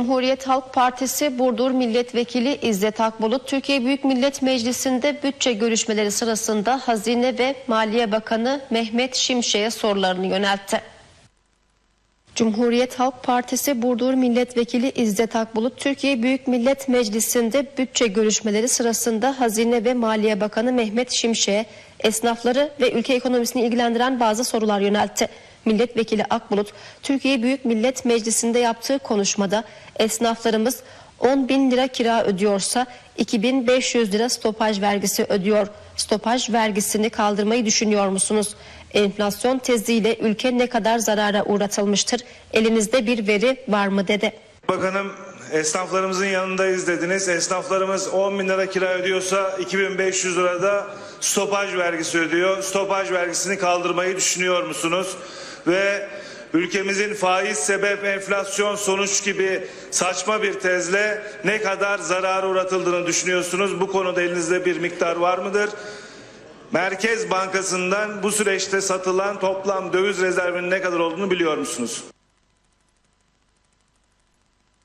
Cumhuriyet Halk Partisi Burdur Milletvekili İzzet Akbulut, Türkiye Büyük Millet Meclisi'nde bütçe görüşmeleri sırasında Hazine ve Maliye Bakanı Mehmet Şimşek'e sorularını yöneltti. Cumhuriyet Halk Partisi Burdur Milletvekili İzzet Akbulut, Türkiye Büyük Millet Meclisi'nde bütçe görüşmeleri sırasında Hazine ve Maliye Bakanı Mehmet Şimşek'e esnafları ve ülke ekonomisini ilgilendiren bazı sorular yöneltti. Milletvekili Akbulut, Türkiye Büyük Millet Meclisi'nde yaptığı konuşmada esnaflarımız 10 bin lira kira ödüyorsa 2500 lira stopaj vergisi ödüyor. Stopaj vergisini kaldırmayı düşünüyor musunuz? Enflasyon teziyle ülke ne kadar zarara uğratılmıştır? Elinizde bir veri var mı dedi. Bakanım esnaflarımızın yanındayız dediniz. Esnaflarımız 10 bin lira kira ödüyorsa 2500 lirada stopaj vergisi ödüyor. Stopaj vergisini kaldırmayı düşünüyor musunuz? Ve ülkemizin faiz sebep enflasyon sonuç gibi saçma bir tezle ne kadar zarara uğratıldığını düşünüyorsunuz? Bu konuda elinizde bir miktar var mıdır? Merkez Bankası'ndan bu süreçte satılan toplam döviz rezervinin ne kadar olduğunu biliyor musunuz?